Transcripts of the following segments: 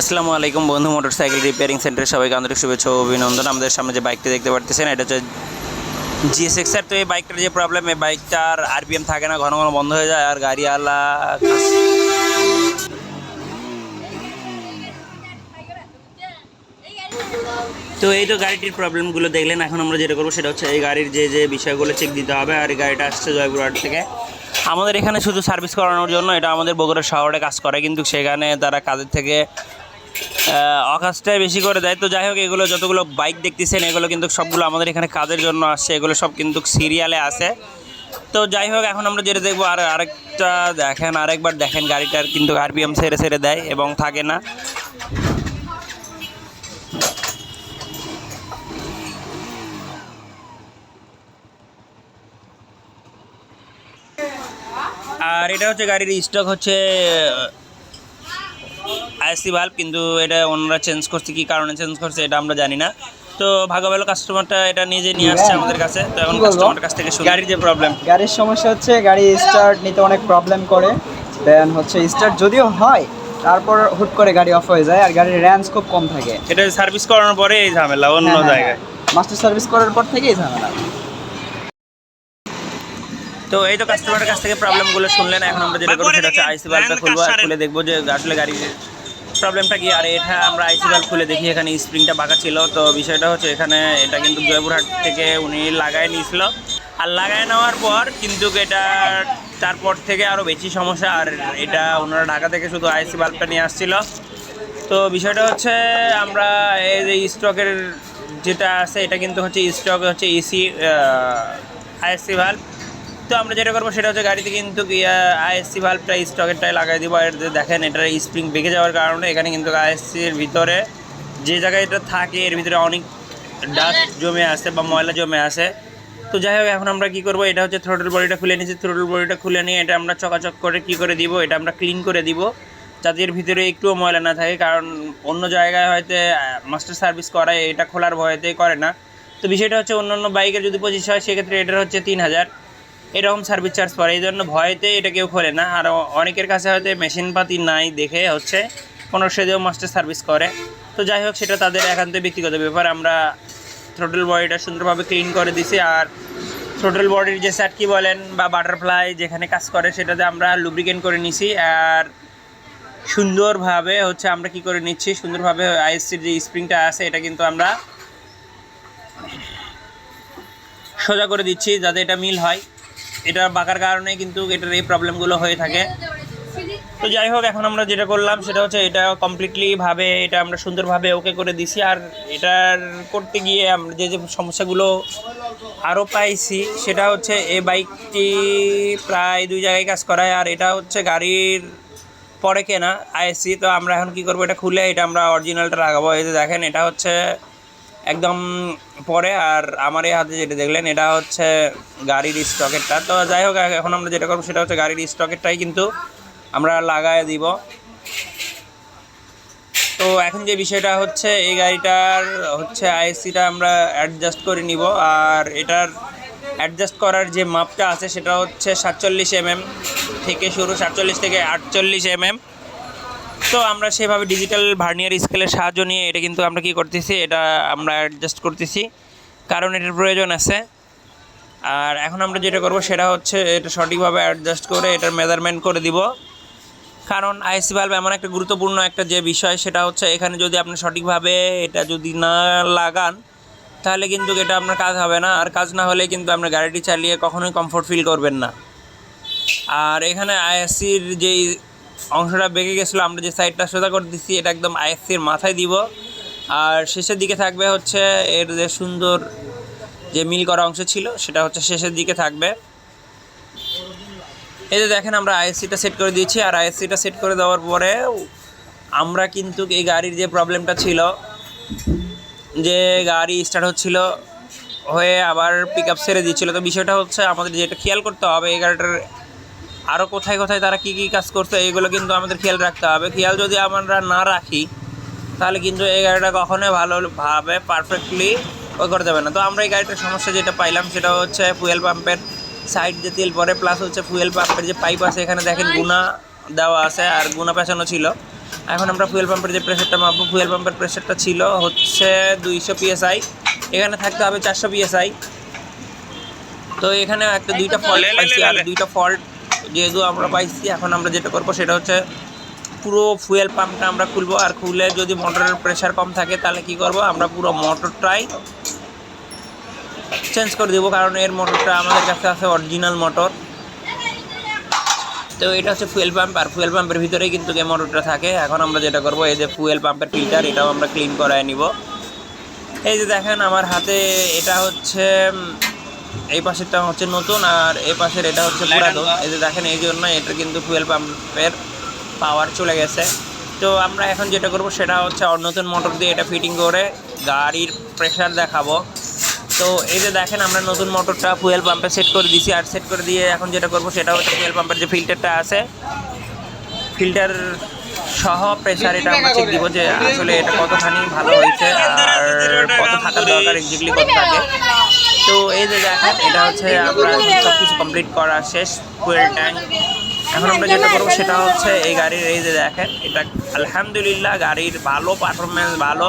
আসসালামু আলাইকুম বন্ধু মোটরসাইকেল রিপেয়ারিং সেন্টারে সবাইকে আন্তরিক শুভেচ্ছা অভিনন্দন। আমাদের সামনে যে বাইকটা দেখতে পারতেছেন, এটা হচ্ছে জিএসএক্স তো এই বাইকটার যে প্রবলেম এই বাইকটার আরপিএম থাকে না, ঘন ঘন বন্ধ হয়ে যায়, আর গাড়িওয়ালা তো এই তো গাড়িটির প্রবলেমগুলো দেখলেন, এখন আমরা যেটা করব সেটা হচ্ছে এই গাড়ির যে যে বিষয়গুলো চেক দিতে হবে, আর এই গাড়িটা আসছে জয়পুরহাট থেকে। আমাদের এখানে শুধু সার্ভিস করানোর জন্য, এটা আমাদের বগুড়া শহরে কাজ করে, কিন্তু সেখানে তারা কাজের থেকে আহ, অকাজটাই বেশি করে দেয়। তো যাই হোক এগুলো যতগুলো বাইক দেখতেছেন এগুলো কিন্তু সবগুলো আমাদের এখানে কাজের জন্য আসছে। এগুলো সব কিন্তু সিরিয়ালে আছে। তো যাই হোক এখন আমরা যেটা দেখব আর আরেকটা দেখেন আরেকবার দেখেন গাড়িটার কিন্তু আরপিএম সেরে সেরে দেয় এবং থাকে না। আর এটা হচ্ছে গাড়ির স্টক হচ্ছে আইসি ভাল্ব কিন্তু এটা ওনারা চেঞ্জ করছে কি কারণে চেঞ্জ করছে এটা আমরা জানি না। তো ভালো ভালো কাস্টমারটা এটা নিজে নিয়ে আসছে আমাদের কাছে। তো এখন কাস্টমারের কাছ থেকে গাড়ির যে প্রবলেম গাড়ির সমস্যা হচ্ছে গাড়ি স্টার্ট নিতে অনেক প্রবলেম করে। দেন হচ্ছে স্টার্ট যদিও হয় তারপর হুট করে গাড়ি অফ হয়ে যায় আর গাড়ির র্যান্স খুব কম থাকে। এটা সার্ভিস করানোর পরে এই ঝামেলা অন্য জায়গায়। মাস্টার সার্ভিস করার পর থেকেই ঝামেলা। তো এই তো কাস্টমারের কাছ থেকে প্রবলেমগুলো শুনলেন এখন আমরা যেটা করব সেটা হচ্ছে আইসি ভাল্বটা খুলবো আর খুলে দেখব যে আসলে গাড়ির প্রবলেমটা কি? আর এটা আমরা আইসি ভাল্ব খুলে দেখি, এখানে স্প্রিংটা বাঁকা ছিল। তো বিষয়টা হচ্ছে এখানে এটা কিন্তু জয়পুরহাট থেকে উনি লাগায় নিয়েছিল। আর লাগায় নেওয়ার পর কিন্তু এটা তারপর থেকে আরও বেশি সমস্যা, আর এটা ওনারা ঢাকা থেকে শুধু আইসি ভাল্বটা নিয়ে আসছিল। তো বিষয়টা হচ্ছে আমরা এই যে স্টকের যেটা আছে, এটা কিন্তু হচ্ছে স্টক হচ্ছে এসি আইএসসি ভাল্ব তো আমরা যেটা করব সেটা হচ্ছে গাড়িতে কিন্তু আইএসসি ভাল্বটা স্টকেরটাই লাগাই দিব। আর দেখেন এটার স্প্রিং বেঁকে যাওয়ার কারণে এখানে কিন্তু আইএসসির ভিতরে যে জায়গায় এটা থাকে এর ভিতরে অনেক ডাস্ট জমে আসে বা ময়লা জমে আসে তো যাই হোক এখন আমরা কি করব এটা হচ্ছে থ্রোটল বডিটা খুলে নিয়েছি। থ্রোটল বডিটা খুলে নিয়ে এটা আমরা চকাচক করে কি করে দিব এটা আমরা ক্লিন করে দিব যাতে এর ভিতরে একটুও ময়লা না থাকে। কারণ অন্য জায়গায় হয়তো মাস্টার সার্ভিস করায় এটা খোলার ভয়েতে করে না। তো বিষয়টা হচ্ছে অন্য অন্য বাইকের যদি পঁচিশ হয় সেক্ষেত্রে এটার হচ্ছে তিন হাজার। এরকম সার্ভিস চার্জ পড়ে। এই জন্য ভয়েতে এটা কেউ খোলে না। আর অনেকের কাছে হয়তো মেশিনপাতি নাই দেখে হচ্ছে পনেরোশো দিয়েও মাস্টার সার্ভিস করে। তো যাই হোক, সেটা তাদের একান্ত ব্যক্তিগত ব্যাপার। আমরা থ্রোটল বডিটা সুন্দরভাবে ক্লিন করে দিছি। আর থ্রোটল বডির যে স্যাটকি বলেন বা বাটারফ্লাই যেখানে কাজ করে, সেটাতে আমরা লুব্রিকেন্ট করে নিছি। আর সুন্দরভাবে হচ্ছে আমরা কি করে নিচ্ছি? সুন্দরভাবে আইএসসির যে স্প্রিংটা আছে, এটা কিন্তু আমরা সোজা করে দিচ্ছি যাতে এটা মিল হয়। এটা বাঁকার কারণে কিন্তু এটার এই প্রবলেমগুলো হয়ে থাকে। তো যাই হোক, এখন আমরা যেটা করলাম সেটা হচ্ছে এটা কমপ্লিটলি ভাবে, এটা আমরা সুন্দরভাবে ওকে করে দিছি। আর এটার করতে গিয়ে আমরা যে যে সমস্যাগুলো আরও পাইছি, সেটা হচ্ছে এই বাইকটি প্রায় দুই জায়গায় কাজ করায়। আর এটা হচ্ছে গাড়ির পরে কেনা আইএসসি তো আমরা এখন কি করব, এটা খুলে এটা আমরা অরিজিনালটা লাগাবো। এই যে দেখেন, এটা হচ্ছে একদম পরে আর আমার এই হাতে যেটা দেখলেন, এটা হচ্ছে গাড়ির স্টকেরটা তো যাই হোক এখন আমরা যেটা করব সেটা হচ্ছে গাড়ির স্টকেরটাই কিন্তু আমরা লাগায় দিব। তো এখন যে বিষয়টা হচ্ছে, এই গাড়িটার হচ্ছে আইএসসিটা আমরা অ্যাডজাস্ট করে নিব। আর এটার অ্যাডজাস্ট করার যে মাপটা আছে, সেটা হচ্ছে সাতচল্লিশ এমএম থেকে শুরু, সাতচল্লিশ থেকে আটচল্লিশ এমএম। তো আমরা সেভাবে ডিজিটাল ভার্নিয়ার স্কেলের সাহায্য নিয়ে এটা কিন্তু আমরা কি করতেছি, এটা আমরা অ্যাডজাস্ট করতেছি। কারণ এটার প্রয়োজন আছে। আর এখন আমরা যেটা করব সেটা হচ্ছে এটা সঠিকভাবে অ্যাডজাস্ট করে এটার মেজারমেন্ট করে দিব। কারণ আইসি ভালভ এমন একটা গুরুত্বপূর্ণ একটা যে বিষয়, সেটা হচ্ছে এখানে যদি আপনি সঠিকভাবে এটা যদি না লাগান, তাহলে কিন্তু এটা আপনার কাজ হবে না। আর কাজ না হলে কিন্তু আপনার গাড়িটি চালিয়ে কখনোই কমফোর্ট ফিল করবেন না। আর এখানে আইএসসির যেই অংশটা বেঁকে গেছিল, আমরা যে সাইডটা সোজা করে দিচ্ছি এটা একদম আইএসসির মাথায় দিব। আর শেষের দিকে থাকবে হচ্ছে এর যে সুন্দর যে মিল করা অংশ ছিল, সেটা হচ্ছে শেষের দিকে থাকবে। এই যে দেখেন, আমরা আইএসসিটা সেট করে দিয়েছি, আর আইএসসিটা সেট করে দেওয়ার পরে আমরা কিন্তু এই গাড়ির যে প্রবলেমটা ছিল, যে গাড়ি স্টার্ট হচ্ছিল, হয়ে আবার পিক আপ ছেড়ে দিচ্ছিল। তো বিষয়টা হচ্ছে আমাদের যেটা খেয়াল করতে হবে, এই গাড়িটার আরও কোথায় কোথায় তারা কী কী কাজ করছে এইগুলো কিন্তু আমাদের খেয়াল রাখতে হবে। খেয়াল যদি আমরা না রাখি তাহলে কিন্তু এই গাড়িটা কখনোই ভালোভাবে পারফেক্টলি ওই করে দেবে না। তো আমরা এই গাড়িটার সমস্যা যেটা পাইলাম সেটা হচ্ছে ফুয়েল পাম্পের সাইড যে তেল পরে প্লাস হচ্ছে ফুয়েল পাম্পের যে পাইপ আছে এখানে দেখেন গুণা দেওয়া আছে আর গুণা পেঁচানো ছিল। এখন আমরা ফুয়েল পাম্পের যে প্রেশারটা মাপবো ফুয়েল পাম্পের প্রেশারটা ছিল হচ্ছে দুইশো পিএসআই এখানে থাকতে হবে চারশো পিএসআই তো এখানে একটা দুইটা ফল্ট পাইছি আর দুইটা ফল্ট যেহেতু আমরা পাইছি, এখন আমরা যেটা করব সেটা হচ্ছে পুরো ফুয়েল পাম্পটা আমরা খুলবো। আর খুলে যদি মোটরের প্রেশার কম থাকে, তাহলে কি করব? আমরা পুরো মোটরটাই চেঞ্জ করে দেবো, কারণ এর মোটরটা আমাদের কাছে আছে অরিজিনাল মোটর তো এটা হচ্ছে ফুয়েল পাম্প, আর ফুয়েল পাম্পের ভিতরেই কিন্তু এই মোটরটা থাকে। এখন আমরা যেটা করব, এই যে ফুয়েল পাম্পের ফিল্টার এটাও আমরা ক্লিন করায় নিব। এই যে দেখেন, আমার হাতে এটা হচ্ছে এই পাশেরটা হচ্ছে নতুন আর এই পাশের এটা হচ্ছে পুরাতন এই যে দেখেন, এই জন্য এটা কিন্তু ফুয়েল পাম্পের পাওয়ার চলে গেছে। তো আমরা এখন যেটা করব সেটা হচ্ছে নতুন মোটর দিয়ে এটা ফিটিং করে গাড়ির প্রেশার দেখাবো। তো এই যে দেখেন, আমরা নতুন মোটরটা ফুয়েল পাম্পে সেট করে দিছি। আর সেট করে দিয়ে এখন যেটা করব সেটা হচ্ছে ফুয়েল পাম্পের যে ফিল্টারটা আছে ফিল্টার সহ প্রেশার এটা আমরা চেক দিব যে আসলে এটা কতখানি ভালো হয়েছে আর কত থাকার দরকার এক্স্যাক্টলি কত থাকে তো এই যে দেখেন এটা হচ্ছে আমরা সব কিছু কমপ্লিট করা শেষ ফুয়েল ট্যাঙ্ক এখন আমরা যেটা করব সেটা হচ্ছে এই গাড়ির এই যে দেখেন এটা আলহামদুলিল্লাহ গাড়ির ভালো পারফরমেন্স ভালো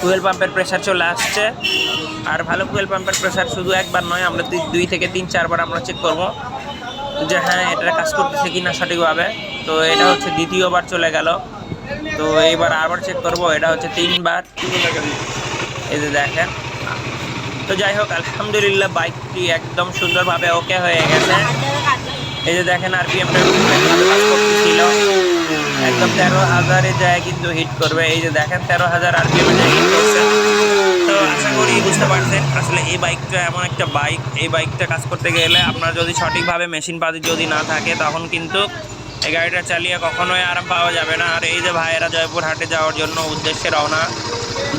ফুয়েল পাম্পের প্রেশার চলে আসছে। আর ভালো ফুয়েল পাম্পের প্রেশার শুধু একবার নয় আমরা দুই- দুই থেকে তিন চারবার আমরা চেক করব। যে হ্যাঁ এটা কাজ করতেছে কি না সঠিকভাবে। তো এটা হচ্ছে দ্বিতীয়বার চলে গেল। তো এইবার আবার চেক করব, এটা হচ্ছে তিনবার। এই যে দেখেন। তো যাই হোক, আলহামদুলিল্লাহ বাইকটি একদম সুন্দরভাবে ওকে হয়ে গেছে। এই যে দেখেন আরপিএমটা কাজ করতেছিল একদম তেরো হাজারে যায় কিন্তু হিট করবে। এই যে দেখেন, তেরো হাজার আরপিএমে যায় হিট করছে। আশা করি বুঝতে পারছেন। আসলে এই বাইকটা এমন একটা বাইক এই বাইকটা কাজ করতে গেলে আপনার যদি সঠিকভাবে মেশিন পাতি যদি না থাকে তখন কিন্তু এই গাড়িটা চালিয়ে কখনোই আরাম পাওয়া যাবে না। আর এই যে ভাইয়েরা জয়পুর হাটে যাওয়ার জন্য উদ্দেশ্যে রওনা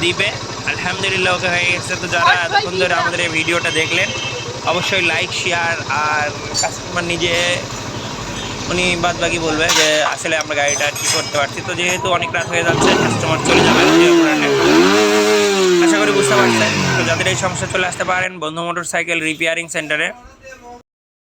দিবে আলহামদুলিল্লাহ ওকে হয়ে গেছে। তো যারা এতক্ষণ ধরে আমাদের এই ভিডিওটা দেখলেন অবশ্যই লাইক শেয়ার আর কাস্টমার নিজে উনি বাদ বাকি বলবে যে আসলে আমরা গাড়িটা কী করতে পারছি। তো যেহেতু অনেক রাত হয়ে যাচ্ছে কাস্টমার চলে যাবে। আশা করি বুঝতে পারছেন। তো যাদের এই সমস্যা চলে আসতে পারেন, বন্ধু মোটরসাইকেল রিপেয়ারিং সেন্টারে